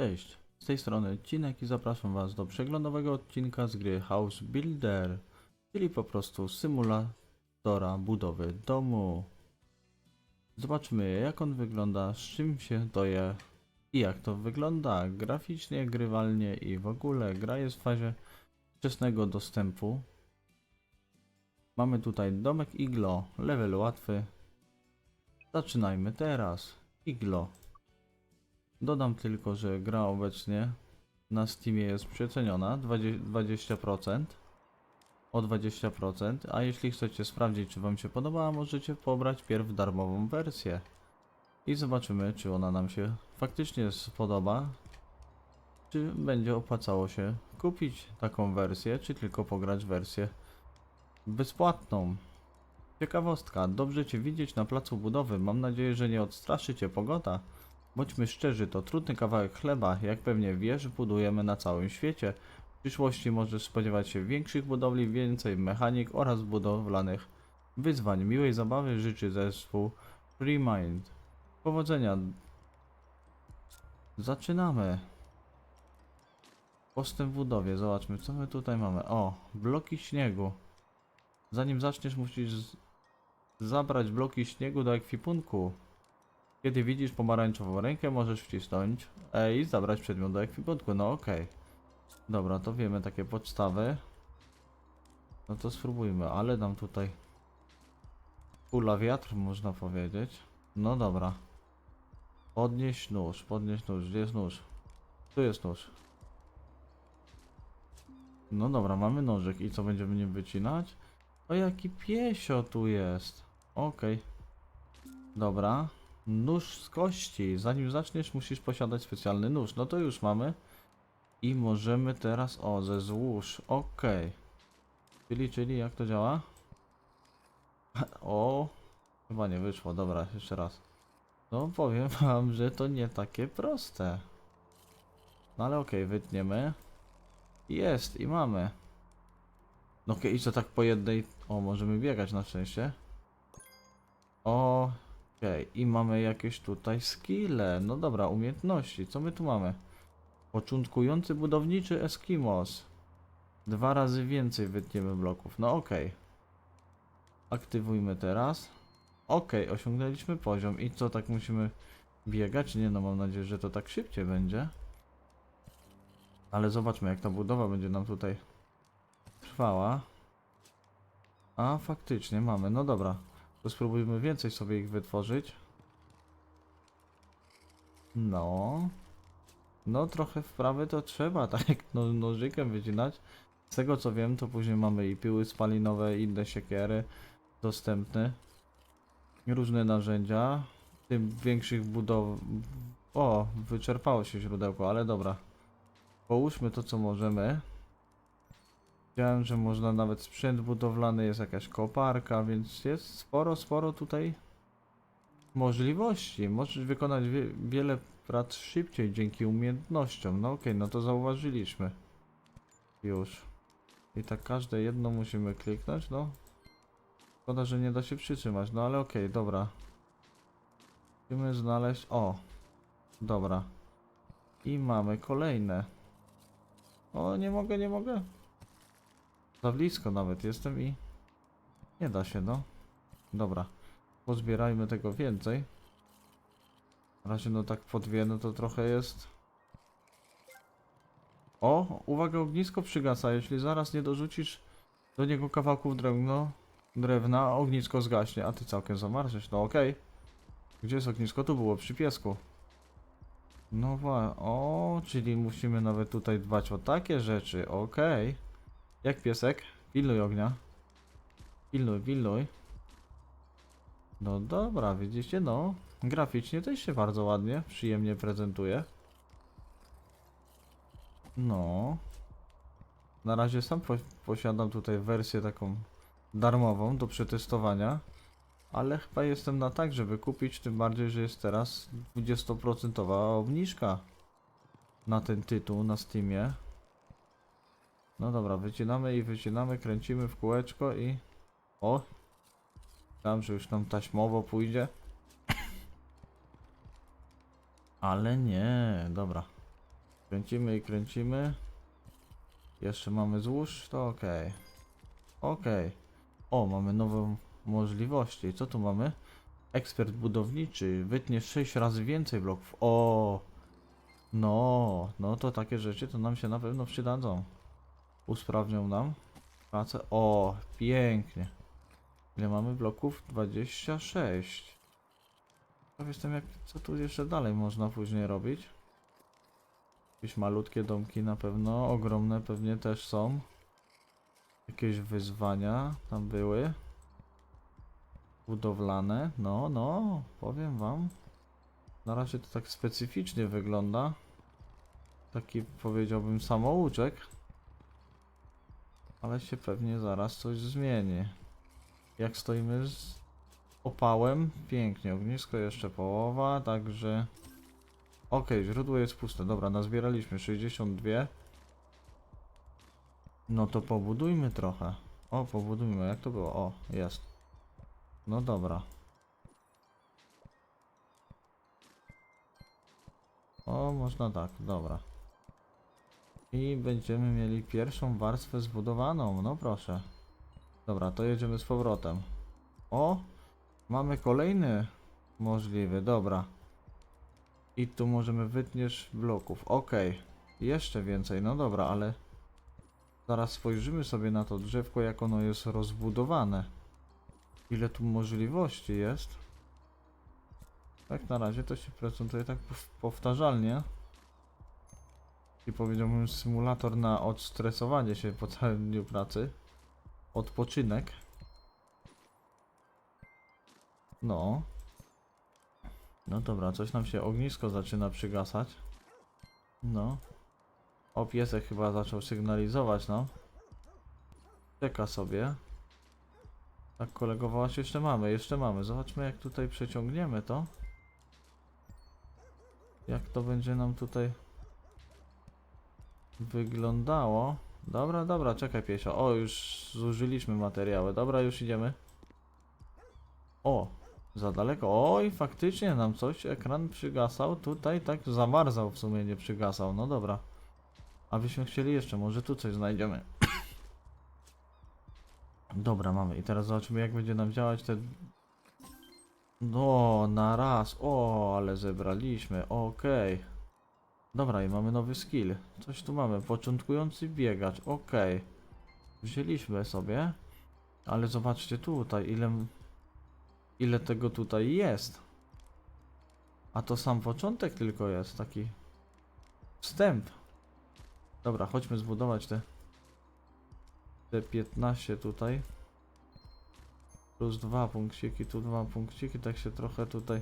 Cześć, z tej strony Cinek i zapraszam Was do przeglądowego odcinka z gry House Builder, czyli po prostu symulatora budowy domu. Zobaczmy jak on wygląda, z czym się to je i jak to wygląda graficznie, grywalnie i w ogóle. Gra jest w fazie wczesnego dostępu. Mamy tutaj domek Iglo, level łatwy. Zaczynajmy teraz. Iglo. Dodam tylko, że gra obecnie na Steamie jest przeceniona 20%, 20% o 20%, a jeśli chcecie sprawdzić czy Wam się podobała, możecie pobrać pierw darmową wersję. I zobaczymy czy ona nam się faktycznie spodoba, czy będzie opłacało się kupić taką wersję, czy tylko pograć wersję bezpłatną. Ciekawostka, dobrze Cię widzieć na placu budowy, mam nadzieję, że nie odstraszy Cię pogoda. Bądźmy szczerzy, to trudny kawałek chleba, jak pewnie wiesz, budujemy na całym świecie. W przyszłości możesz spodziewać się większych budowli, więcej mechanik oraz budowlanych wyzwań. Miłej zabawy życzy zespół Free Mind. Powodzenia. Zaczynamy. Postęp w budowie. Zobaczmy, co my tutaj mamy. O, bloki śniegu. Zanim zaczniesz, musisz zabrać bloki śniegu do ekwipunku. Kiedy widzisz pomarańczową rękę, możesz wcisnąć E i zabrać przedmiot do ekwipunku. No okej. Dobra, to wiemy takie podstawy. No to spróbujmy, ale nam tutaj kula wiatr, można powiedzieć. No dobra. Podnieś nóż, podnieś nóż. Gdzie jest nóż? Tu jest nóż. No dobra, mamy nożyk. I co będziemy nim wycinać? O jaki piesio tu jest. Okej. Dobra. Nóż z kości. Zanim zaczniesz, musisz posiadać specjalny nóż. No to już mamy. I możemy teraz. O, ze złóż. Okej. Czyli, czyli jak to działa? O, chyba nie wyszło. Dobra, jeszcze raz. No, powiem wam, że to nie takie proste. No ale okej, wytniemy. Jest i mamy. No okej, i co tak po jednej. O, możemy biegać na szczęście. O, Okej, i mamy jakieś tutaj skille. No dobra, umiejętności. Co my tu mamy? Początkujący budowniczy Eskimos. Dwa razy więcej wytniemy bloków. No okej. Aktywujmy teraz. Okej, osiągnęliśmy poziom. I co, tak musimy biegać? Nie no, mam nadzieję, że to tak szybciej będzie. Ale zobaczmy, jak ta budowa będzie nam tutaj trwała. A, faktycznie mamy. No dobra. To spróbujmy więcej sobie ich wytworzyć. No. No trochę wprawy to trzeba, tak jak no, nożykiem wycinać. Z tego co wiem, to później mamy i piły spalinowe, i inne siekiery dostępne. Różne narzędzia. Tym większych budow... O, wyczerpało się źródełko, ale dobra. Połóżmy to co możemy. Widziałem, że można nawet sprzęt budowlany, jest jakaś koparka, więc jest sporo, sporo tutaj możliwości. Możesz wykonać wie, wiele prac szybciej dzięki umiejętnościom. No okej, no to zauważyliśmy. Już. I tak każde jedno musimy kliknąć, no. Szkoda, że nie da się przytrzymać, no ale okej, dobra. Musimy znaleźć... O! Dobra. I mamy kolejne. O, nie mogę, nie mogę. Za blisko nawet jestem i nie da się, no. Dobra. Pozbierajmy tego więcej. Na razie no tak po dwie, no to trochę jest. O, uwaga, ognisko przygasa. Jeśli zaraz nie dorzucisz do niego kawałków drewno, drewna, ognisko zgaśnie. A ty całkiem zamarzesz. No okej. Gdzie jest ognisko? Tu było, przy piesku. No wa, o, czyli musimy nawet tutaj dbać o takie rzeczy. Okej. Jak piesek? Pilnuj ognia. Pilnuj, pilnuj. No dobra, widzicie, no. Graficznie też się bardzo ładnie, przyjemnie prezentuje. No. Na razie sam po posiadam tutaj wersję taką darmową do przetestowania. Ale chyba jestem na tak, żeby kupić, tym bardziej, że jest teraz 20% obniżka na ten tytuł na Steamie. No dobra, wycinamy i wycinamy, kręcimy w kółeczko i... O! Tam, że już tam taśmowo pójdzie. Ale nie, dobra. Kręcimy i kręcimy. Jeszcze mamy złóż, to ok. Ok. O, mamy nowe możliwości. Co tu mamy? Ekspert budowniczy. Wytnie 6 razy więcej bloków. O! No, no to takie rzeczy to nam się na pewno przydadzą. Usprawnią nam pracę. O, pięknie. Ile mamy bloków? 26. Ciekaw jestem jak, co tu jeszcze dalej można później robić. Jakieś malutkie domki na pewno, ogromne pewnie też są. Jakieś wyzwania tam były. Budowlane, no, no, powiem wam. Na razie to tak specyficznie wygląda. Taki powiedziałbym samouczek. Ale się pewnie zaraz coś zmieni. Jak stoimy z opałem, pięknie. Ognisko jeszcze połowa, także... Okej, źródło jest puste. Dobra, nazbieraliśmy 62. No to pobudujmy trochę. O, pobudujmy. Jak to było? O, jest. No dobra. O, można tak, dobra. I będziemy mieli pierwszą warstwę zbudowaną, no proszę. Dobra, to jedziemy z powrotem. O, mamy kolejny możliwy, dobra. I tu możemy wytniesz bloków, ok. Jeszcze więcej, no dobra, ale... Zaraz spojrzymy sobie na to drzewko, jak ono jest rozbudowane. Ile tu możliwości jest. Tak na razie to się prezentuje tak powtarzalnie. I powiedziałbym symulator na odstresowanie się po całym dniu pracy. Odpoczynek. No. No dobra, coś nam się ognisko zaczyna przygasać. No. O, piesek chyba zaczął sygnalizować, no. Czeka sobie. Tak, kolego, jeszcze mamy, jeszcze mamy. Zobaczmy, jak tutaj przeciągniemy to. Jak to będzie nam tutaj wyglądało. Dobra, dobra, czekaj piesio. O, już zużyliśmy materiały. Dobra, już idziemy. O, za daleko. Oj, faktycznie nam coś, ekran przygasał. Tutaj tak zamarzał w sumie, nie przygasał. No dobra. A byśmy chcieli jeszcze, może tu coś znajdziemy. Dobra, mamy. I teraz zobaczymy, jak będzie nam działać te... No, na raz. O, ale zebraliśmy. Okej. Dobra, i mamy nowy skill. Coś tu mamy. Początkujący biegacz. Okej. Wzięliśmy sobie. Ale zobaczcie tutaj, ile... Ile tego tutaj jest. A to sam początek tylko jest, taki... Wstęp. Dobra, chodźmy zbudować te... Te 15 tutaj. Plus dwa punkciki, tu dwa punkciki, tak się trochę tutaj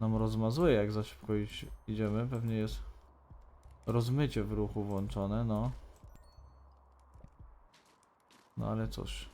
nam rozmazuje, jak za szybko idziemy. Pewnie jest rozmycie w ruchu włączone, no. No ale cóż.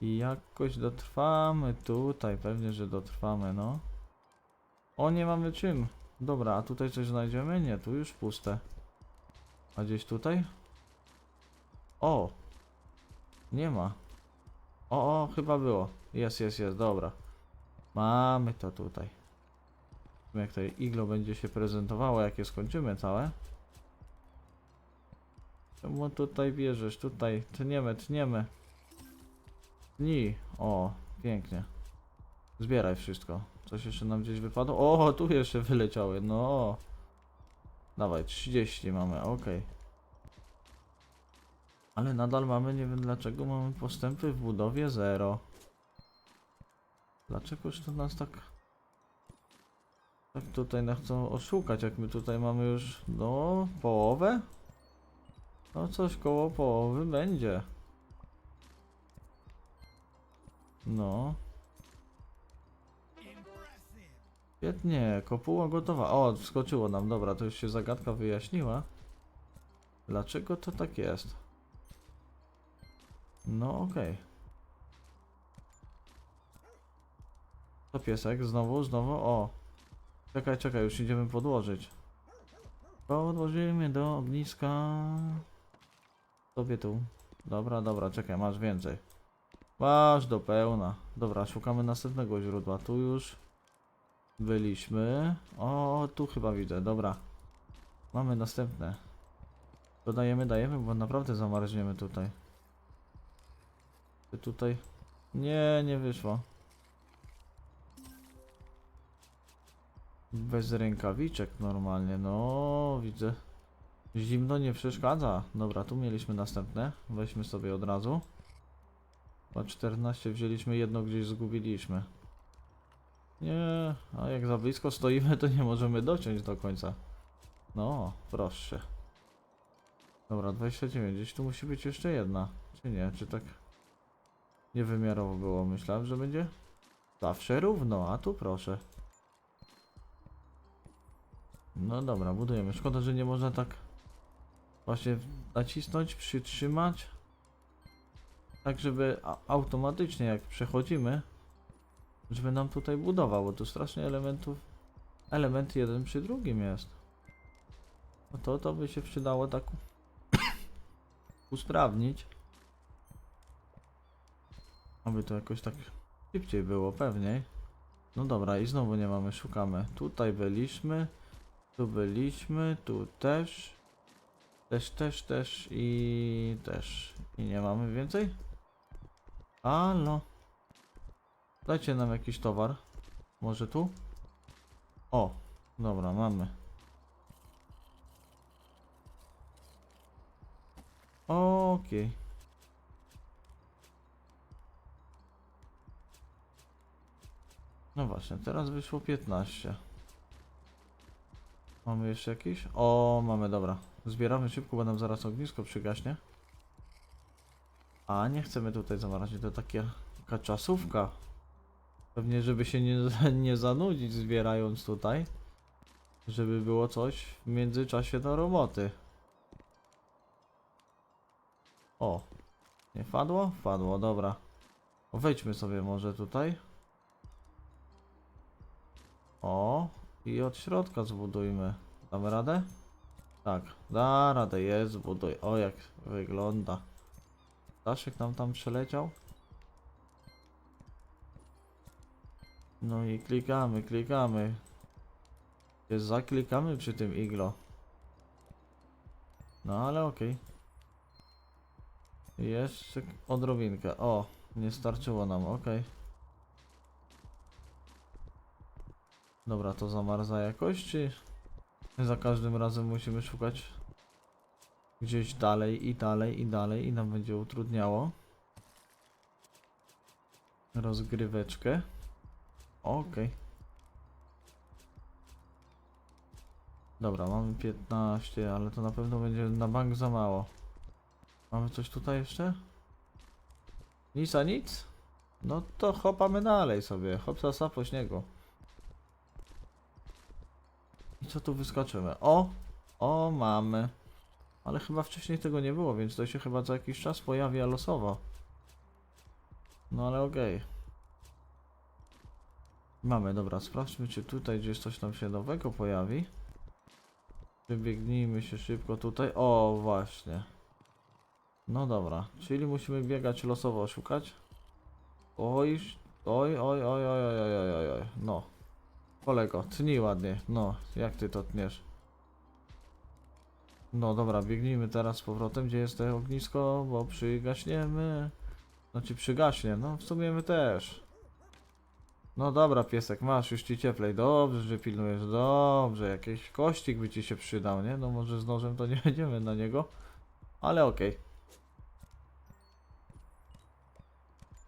I jakoś dotrwamy tutaj, pewnie, że dotrwamy, no. O, nie mamy czym. Dobra, a tutaj coś znajdziemy? Nie, tu już puste. A gdzieś tutaj? O! Nie ma. O, o, chyba było. Jest, jest, jest, dobra. Mamy to tutaj. Jak to iglo będzie się prezentowało, jak je skończymy całe. Czemu tutaj bierzesz? Tutaj tniemy, tniemy. Tnij. O, pięknie. Zbieraj wszystko. Coś jeszcze nam gdzieś wypadło? O, tu jeszcze wyleciały. No. Dawaj, 30 mamy, okej. Ale nadal mamy, nie wiem dlaczego, mamy postępy w budowie 0. Dlaczegoż to nas tak... Tak tutaj nas chcą oszukać, jak my tutaj mamy już, no, połowę? No coś koło połowy będzie. No. Świetnie, kopuła gotowa. O, wskoczyło nam, dobra, to już się zagadka wyjaśniła. Dlaczego to tak jest? No okej. To piesek, znowu, znowu, o. Czekaj, czekaj, już idziemy podłożyć. Podłożymy do ogniska. Tobie tu. Dobra, dobra, czekaj, masz więcej. Masz do pełna. Dobra, szukamy następnego źródła. Tu już byliśmy. O, tu chyba widzę, dobra. Mamy następne. To dajemy, dajemy, bo naprawdę zamarzniemy tutaj. Czy tutaj? Nie, nie wyszło. Bez rękawiczek normalnie, no widzę. Zimno nie przeszkadza. Dobra, tu mieliśmy następne. Weźmy sobie od razu. Chyba 14 wzięliśmy, jedno gdzieś zgubiliśmy. Nie, a jak za blisko stoimy, to nie możemy dociąć do końca. No, proszę. Dobra, 29. Gdzieś tu musi być jeszcze jedna. Czy nie? Czy tak niewymiarowo było? Myślałem, że będzie zawsze równo, a tu proszę. No dobra, budujemy. Szkoda, że nie można tak właśnie nacisnąć, przytrzymać. Tak, żeby automatycznie jak przechodzimy, żeby nam tutaj budował, bo tu strasznie elementów, element jeden przy drugim jest. No to, to by się przydało tak usprawnić. Aby to jakoś tak szybciej było, pewniej. No dobra, i znowu nie mamy, szukamy. Tutaj byliśmy, tu byliśmy, tu też. Też, też, też i też. I nie mamy więcej? Halo. Dajcie nam jakiś towar. Może tu? O, dobra, mamy. Okej. No właśnie, teraz wyszło 15. Mamy jeszcze jakiś? O, mamy, dobra. Zbieramy szybko, bo nam zaraz ognisko przygaśnie. A, nie chcemy tutaj zamarać, to takie, taka czasówka. Pewnie, żeby się nie, nie zanudzić zbierając tutaj. Żeby było coś w międzyczasie do roboty. O, nie wpadło? Wpadło, dobra. Wejdźmy sobie może tutaj. O, i od środka zbudujmy. Damy radę? Tak, da radę, jest, zbuduj. O, jak wygląda. Daszek nam tam przeleciał. No i klikamy, klikamy. Się zaklikamy przy tym iglo. No ale okej. Jeszcze odrobinkę. O, nie starczyło nam, okej. Dobra, to zamarza jakoś, czy za każdym razem musimy szukać gdzieś dalej i dalej i dalej i nam będzie utrudniało rozgryweczkę. Okej. Dobra, mamy 15, ale to na pewno będzie na bank za mało. Mamy coś tutaj jeszcze? Nic a nic? No to hopamy dalej sobie. Hopsa po śniegu. I co tu wyskoczymy? O! O, mamy. Ale chyba wcześniej tego nie było, więc to się chyba za jakiś czas pojawia losowo. No ale okej. Mamy, dobra, sprawdźmy czy tutaj gdzieś coś nam się nowego pojawi. Przebiegnijmy się szybko tutaj. O, właśnie. No dobra, czyli musimy biegać losowo szukać. Oj, oj, oj, oj, oj, oj, oj, oj, oj. no. Kolego, tnij ładnie, no, jak ty to tniesz? No dobra, biegnijmy teraz z powrotem, gdzie jest to ognisko, bo przygaśniemy. Znaczy przygaśnie, no w sumie my też. No dobra, piesek, masz już ci cieplej, dobrze, że pilnujesz, dobrze, jakiś kościk by ci się przydał, nie? No może z nożem to nie będziemy na niego, ale okej.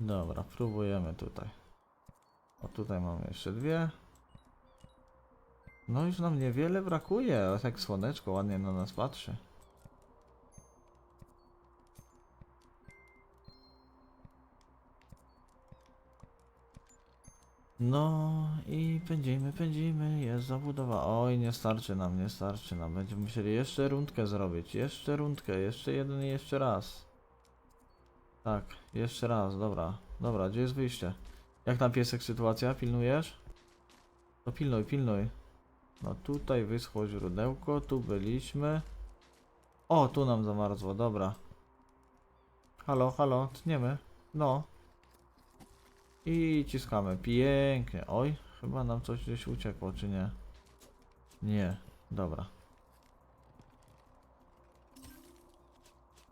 Dobra, próbujemy tutaj. O, tutaj mamy jeszcze dwie. No już nam niewiele brakuje, a tak słoneczko ładnie na nas patrzy. No i pędzimy, pędzimy, jest zabudowa. Oj, nie starczy nam, nie starczy nam. Będziemy musieli jeszcze rundkę zrobić. Jeszcze rundkę, jeszcze jeden i jeszcze raz. Tak, jeszcze raz, dobra. Dobra, gdzie jest wyjście? Jak tam piesek sytuacja? Pilnujesz? To pilnuj, pilnuj. No tutaj wyschło źródełko, tu byliśmy. O, tu nam zamarzło, dobra. Halo, halo, tniemy. No. I ciskamy, pięknie. Oj, chyba nam coś gdzieś uciekło, czy nie? Nie, dobra.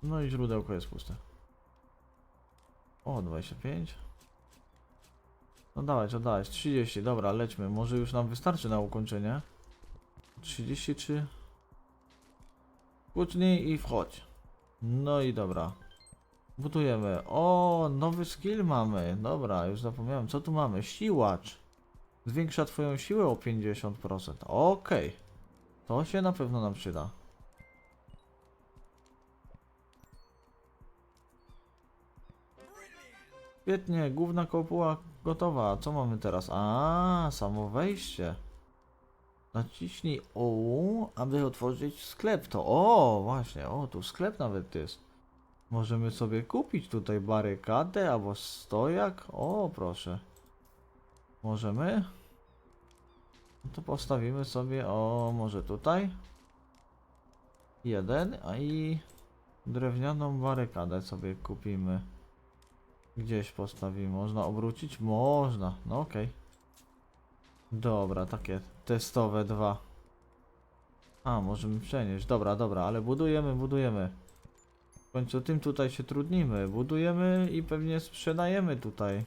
No i źródełko jest puste. O, 25. No dawać, oddałeś. 30, dobra, lećmy. Może już nam wystarczy na ukończenie. 33. Kłócnij i wchodź. No i dobra. Budujemy. O, nowy skill mamy. Dobra, już zapomniałem. Co tu mamy? Siłacz. Zwiększa twoją siłę o 50%. Okej. To się na pewno nam przyda. Świetnie, główna kopuła gotowa. Co mamy teraz? A, samo wejście. Naciśnij O, aby otworzyć sklep. To o, właśnie, o, tu sklep nawet jest. Możemy sobie kupić tutaj barykadę albo stojak. O, proszę. Możemy? No to postawimy sobie, o, może tutaj. Jeden, a i drewnianą barykadę sobie kupimy. Gdzieś postawimy. Można obrócić? Można. No okej. Dobra, takie testowe dwa. A, możemy przenieść. Dobra, dobra, ale budujemy, budujemy. W końcu tym tutaj się trudnimy. Budujemy i pewnie sprzedajemy tutaj.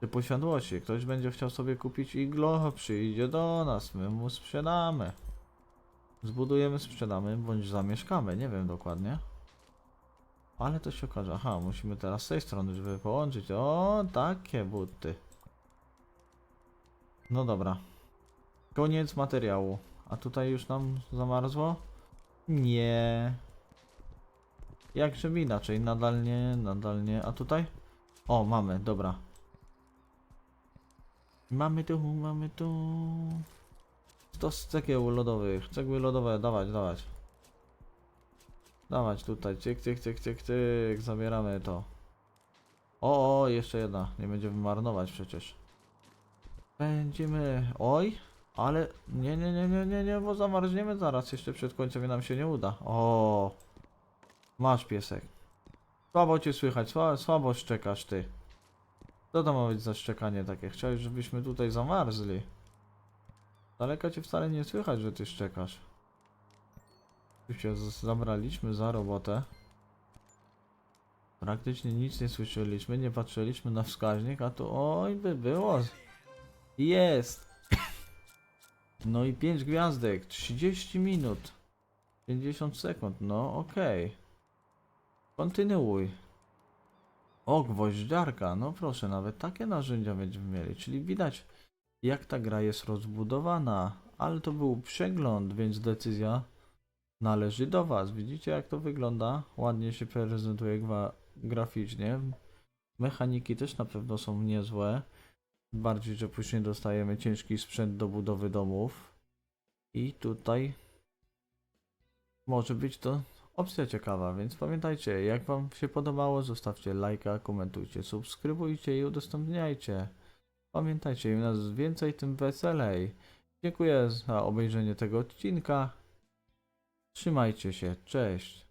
Te posiadłości. Ktoś będzie chciał sobie kupić iglo, przyjdzie do nas, my mu sprzedamy. Zbudujemy, sprzedamy, bądź zamieszkamy, nie wiem dokładnie. Ale to się okaże. Aha, musimy teraz z tej strony, żeby połączyć. O, takie buty. No dobra. Koniec materiału. A tutaj już nam zamarzło? Nie. Jakże inaczej? Nadal nie, nadal nie. A tutaj? O, mamy, dobra. Mamy tu, mamy tu. 100 cegieł lodowych. Cegły lodowe, dawać, dawać. Dawać tutaj, cyk, cyk, cyk, cyk, cyk, zabieramy to. O, o, jeszcze jedna, nie będziemy marnować przecież. Będziemy, oj, ale nie, nie, nie, nie, nie, nie, bo zamarzniemy zaraz, jeszcze przed końcem nam się nie uda. O, masz piesek. Słabo cię słychać, słabo, słabo szczekasz ty. Co to ma być za szczekanie takie? Chciałeś, żebyśmy tutaj zamarzli. Z Daleka cię wcale nie słychać, że ty szczekasz. Tu się zabraliśmy za robotę. Praktycznie nic nie słyszeliśmy, nie patrzyliśmy na wskaźnik, a tu oj by było. Jest! No i 5 gwiazdek, 30 minut, 50 sekund, no okej. Kontynuuj. O, gwoździarka, no proszę, nawet takie narzędzia będziemy mieli, czyli widać jak ta gra jest rozbudowana, ale to był przegląd, więc decyzja należy do Was. Widzicie jak to wygląda? Ładnie się prezentuje graficznie. Mechaniki też na pewno są niezłe. Bardziej, że później dostajemy ciężki sprzęt do budowy domów. I tutaj może być to opcja ciekawa, więc pamiętajcie, jak Wam się podobało, zostawcie lajka, komentujcie, subskrybujcie i udostępniajcie. Pamiętajcie, im nas więcej, tym weselej. Dziękuję za obejrzenie tego odcinka. Trzymajcie się, cześć.